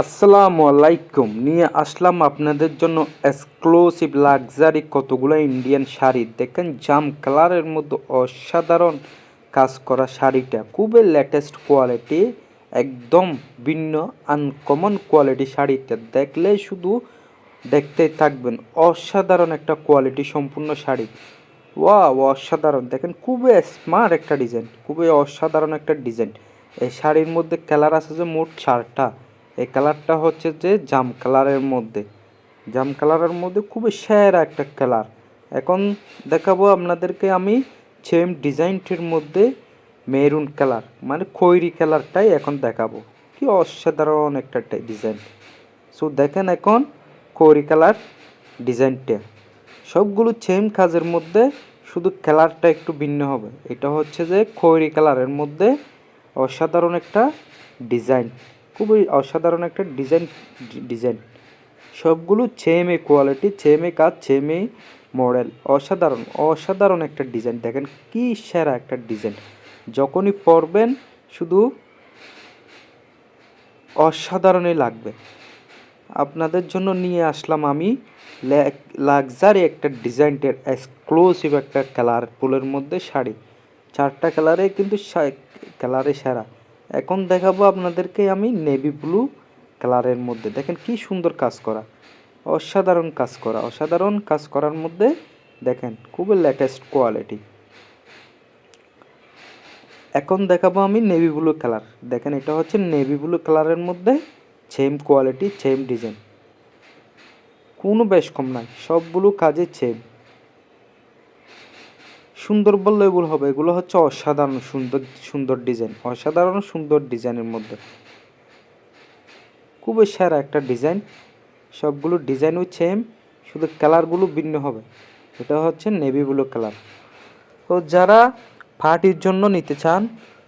আসসালামু আলাইকুম। নিয়ে আসলাম আপনাদের জন্য এক্সক্লুসিভ লাক্সারি কতগুলো ইন্ডিয়ান শাড়ি। দেখেন, জাম কালারের মধ্যে অসাধারণ কাজ করা শাড়িটা। খুবই লেটেস্ট কোয়ালিটি একদম ভিন্ন আনকমন কোয়ালিটি শাড়িটা। দেখলে শুধু দেখতেই থাকবেন, অসাধারণ একটা কোয়ালিটি সম্পূর্ণ শাড়ি। ওয়া অসাধারণ। দেখেন, খুবই স্মার্ট একটা ডিজাইন খুবই অসাধারণ একটা ডিজাইন এই শাড়ির মধ্যে কালার আছে যে মোট চারটা। এই কালারটা হচ্ছে যে জাম কালারের মধ্যে। জাম কালারের মধ্যে খুবই সেরা একটা কালার। এখন দেখাবো আপনাদেরকে আমি সেম ডিজাইনটির মধ্যে মেরুন কালার মানে খৈরি কালারটাই এখন দেখাবো। কি অসাধারণ একটা ডিজাইন সো দেখেন এখন খৈরি কালার ডিজাইনটা সবগুলো সেম কাজের মধ্যে শুধু কালারটা একটু ভিন্ন হবে। এটা হচ্ছে যে খৈরি কালারের মধ্যে অসাধারণ একটা ডিজাইন খুবই অসাধারণ একটা ডিজাইন ডিজাইন সবগুলো ছেমে কোয়ালিটি ছেমে কাজ ছেমে মডেল অসাধারণ অসাধারণ একটা ডিজাইন দেখেন কি সেরা একটা ডিজাইন যখনই পরবেন, শুধু অসাধারণই লাগবে। আপনাদের জন্য নিয়ে আসলাম আমি লাক্সারি একটা ডিজাইনটের এক্সক্লুসিভ একটা কালার ফুলের মধ্যে শাড়ি। চারটা কালারে কিন্তু কালারে সেরা। এখন দেখাবো আপনাদেরকে আমি নেভি ব্লু কালারের মধ্যে। দেখেন কি সুন্দর কাজ করা। অসাধারণ কাজ করা। অসাধারণ কাজ করার মধ্যে দেখেন, খুবই লেটেস্ট কোয়ালিটি এখন দেখাবো আমি নেভি ব্লু কালার দেখেন, এটা হচ্ছে নেভি ব্লু কালারের মধ্যে সেম কোয়ালিটি সেম ডিজাইন কোনো বেশ কম নাই, সবগুলো কাজে সেম সুন্দর বললে এগুলো হবে। এগুলো হচ্ছে অসাধারণ সুন্দর সুন্দর ডিজাইন অসাধারণ সুন্দর ডিজাইনের মধ্যে। খুবই সেরা একটা ডিজাইন সবগুলো ডিজাইনও সেম শুধু কালারগুলো ভিন্ন হবে। এটা হচ্ছে নেভি ব্লু কালার তো যারা পার্টির জন্য নিতে চান,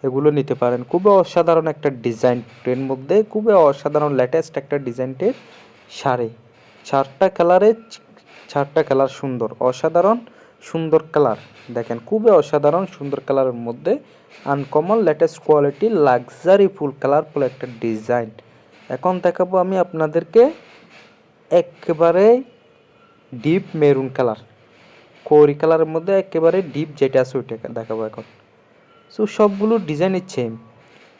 এগুলো নিতে পারেন। খুবই অসাধারণ একটা ডিজাইন এর মধ্যে, খুবই অসাধারণ লেটেস্ট একটা ডিজাইনটের শাড়ি। চারটা কালারে চারটা কালার সুন্দর। অসাধারণ সুন্দর কালার। দেখেন, খুবই অসাধারণ সুন্দর কালারের মধ্যে uncommon latest quality luxury full colourful একটা ডিজাইন এখন দেখাবো আমি আপনাদেরকে একেবারে ডিপ মেরুন কালার কোরি কালারের মধ্যে একেবারে ডিপ যেটা আছে ওইটা দেখাবো এখন। সো সবগুলো ডিজাইনের সেম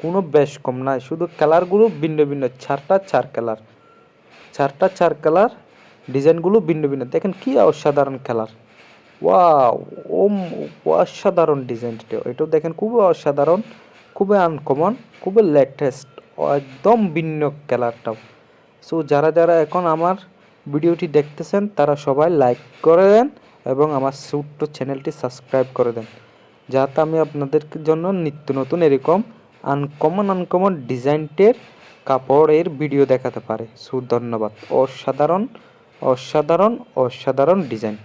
কোনো বেশ কম নাই। শুধু কালারগুলো ভিন্ন ভিন্ন, চারটা চার কালার চারটা চার কালার ডিজাইনগুলো ভিন্ন ভিন্ন। দেখেন কী অসাধারণ কালার ওয়াও ওম, অসাধারণ ডিজাইনটা এটাও দেখেন, খুবই অসাধারণ, খুবই আনকমন খুবই লেটেস্ট একদম ভিন্ন কালারটাও সো যারা যারা এখন আমার ভিডিওটি দেখতেছেন, তারা সবাই লাইক করে দেন এবং আমার ছোট্ট চ্যানেলটি সাবস্ক্রাইব করে দেন। যাতে আমি আপনাদের জন্য নিত্য নতুন এরকম আনকমন আনকমন ডিজাইনটের কাপড়ের ভিডিও দেখাতে পারে। সো ধন্যবাদ। অসাধারণ অসাধারণ অসাধারণ ডিজাইন